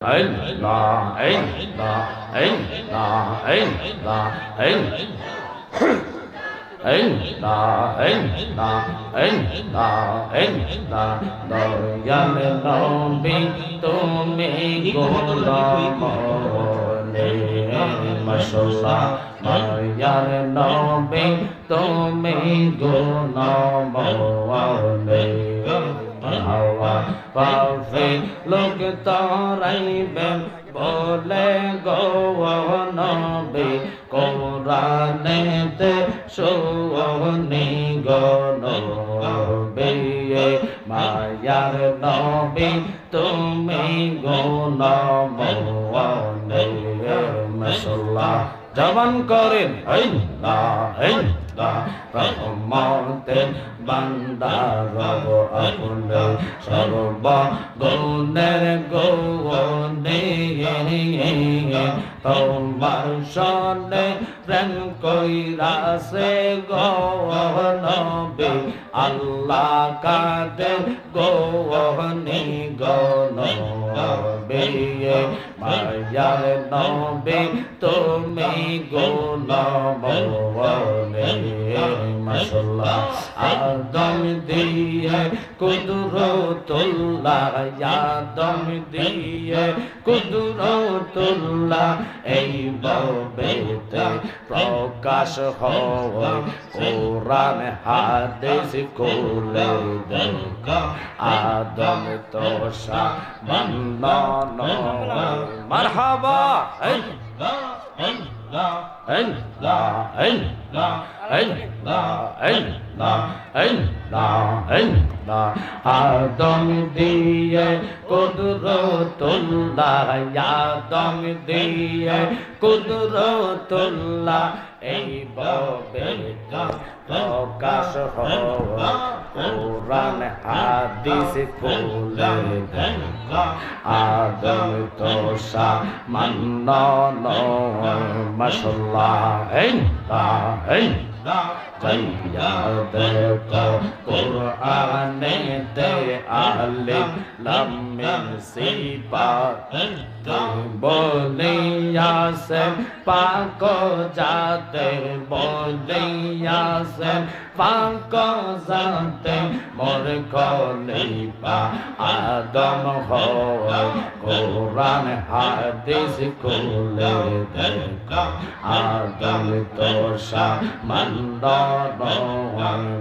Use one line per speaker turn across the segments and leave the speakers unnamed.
Allah, Allah, Allah, Allah, Dayal নবী তুমি গোলাম মশলা দয়াল নবী তুমি গোলাম হাওয়া পাফে লোক তরাইবেন বলে গো নবী কোরআনেতে শোনি গো নবী মায়ার নবী, তুমি গো নবী মশলা জবান করেন রহমতে বান্দা, রব আপনে সর্ব গুণের গৌনে তোমার সনে প্রেম কইরাসে গনবে আল্লাহ কাদে গৌনি গনবে মায়ার নবে তুমি গোলমনে মশলা আদম দিয়ে কুদরতুল্লাহ, আদম দিয়ে কুদরতুল্লাহ, এই বেতে প্রকাশ হয়। কোরআন, হাদিস, কোলে দেখা আদম তোষা বন্দন মারহাবা। আদম দিয়ে কুদরতুল্লাহ আদম দিয়ে কুদরতুল্লাহ এই বেটা প্রকাশ কোরআন হাদিস কোলে আদম তোষা মান্ন মশলা এই এই যাইয়া দেখো কোরআনে তে লামিন সিপা বলিয়াছে পাক যাতে বলিয়াছে পাক যাতে মোর কলিপা আদম হয় কোরআন হাদিস খুলে দেখা আদম তোষা মন্দন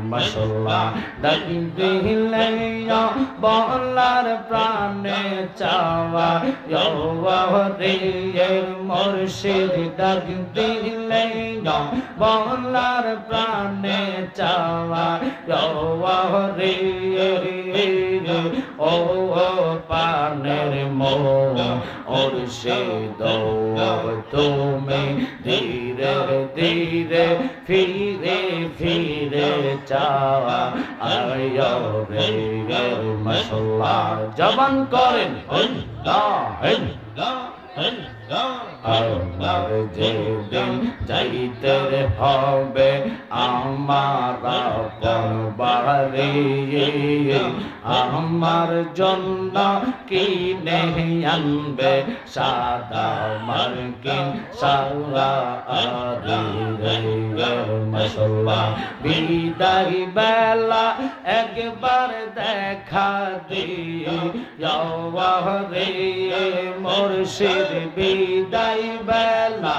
মশলা দিলে বলার প্রাণে চাওয়া রে মুর্শিদ ডাক দিলে বলার প্রাণে চাওয়া রে ও পানের মো ওর সে তুমি জবান করেন। আমার যেদিন যাইতে হবে আমার বাড়ি আমার জন্য কিনে আনবে সাদা মার্কিন সারা মশলা বিদায় বেলা একবার দেখা দিয়ে মুর্শিদ বিদায় বেলা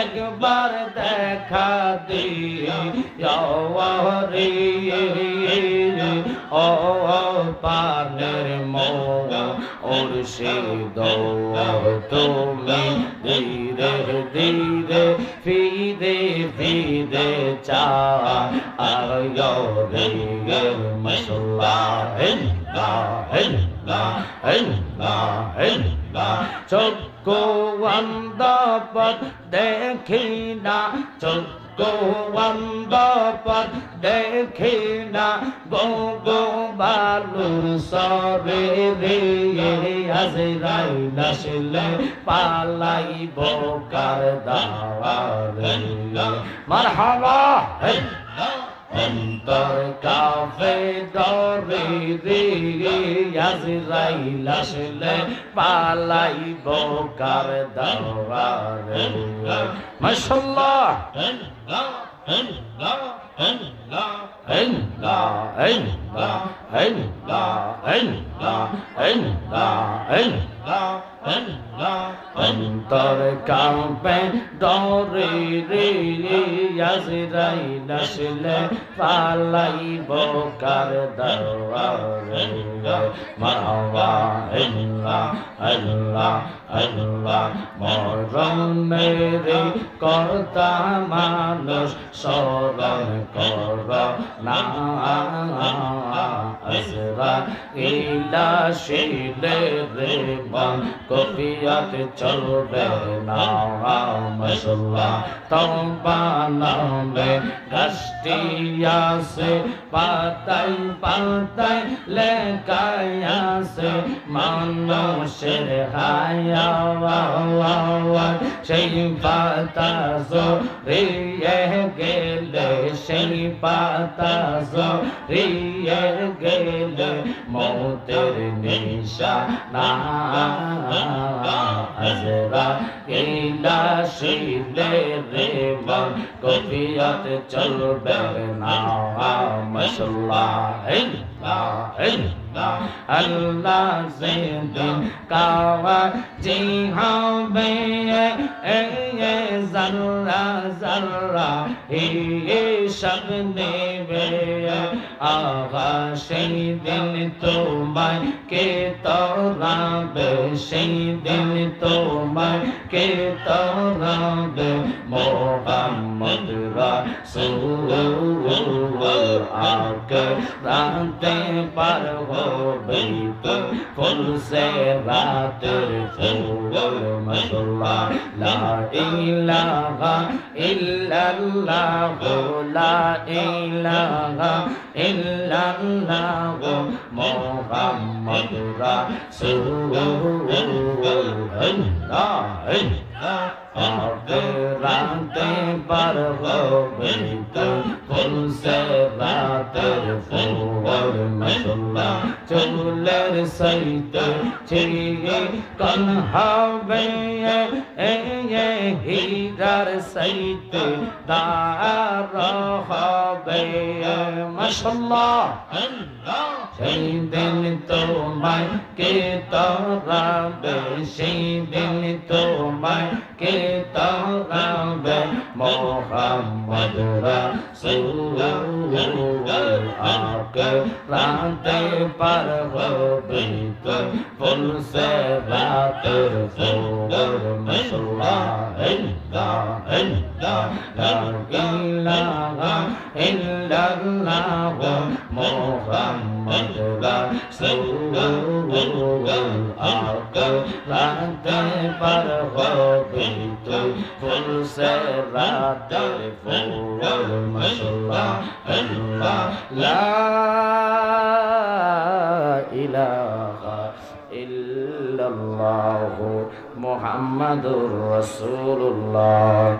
একবার দেখা দিয়ে রে ও পানের মো ওর সে তুমি ধীরে ধীরে, ফিরে ফিরে চা আয় রে মশলা, হেল্লা হেল্লা হেল্লা হেল্লা চক্ষু অন্ধপদ দেখি না চক্ষু অন্ধপদ দেখি না গো গো বালুর সরে রে আজরাইল আসলে পালাইব কার দাওয়ার মারহাবা। অন্তর কাফে ডরে রে আজরাইল আসলে পালাইব কার দরবারে। মাশাআল্লাহ। অন্তর কাঁপে ডরে রে আজরাইল আসলে পালাইব কার দরবারে। মারহাবা আল্লাহ আল্লাহ আল্লাহ মরণের কর্তা মানুষ স্মরণ কর না। আসরা ইলা শিলে রে বন কফিয়াত চলবে না মশলা তবা নামে আছে, পাতাই পাতাই লেখাই আছে, মানুষের হায়া সেই পাতা জরিয়ে গেলে সেই পাতা জরিয়ে গেলে মৌতের নিশা না আজরা ইলা শিলে রে মন কফিয়ত চলবে না মশলা আল্লাহ জিন্দিন কাওয়া জি হবে জর্রা জর্রা হি সব নেবে আগা সেই দিন তোমায় কে তোরাবে সেই দিন তোমায় কে তোরাবে মোহাম্মদ রাসূল আকে রাতে পার হবে তো ফুল সে রাতের ফুল মশলা লা ইলাহা ইল্লাল্লাহ লা ইলাহা ইল্লাল্লাহ মুহাম্মদ রাসূলুল্লাহ। রাতে কন হবে হীরার সৈতে দার হবে। মশলা সেই দিন তোমায় কে তরাবে, সেই দিন তোমায় কে তরাবে, মোহাম্মদ রাসূল আকে রাতে পার হবে। তো ফুল সে রাতের ফুল মশলা ইল্লাহ ইল্লাহ লা ইলাহা ইল্লাল্লাহ মুহাম্মদ রাসূলুল্লাহ আকে রাতে পার হবে তো ফুল সে রাতের ফুল মশলা ইল্লাল্লাহ رسول রাসূলুল্লাহ।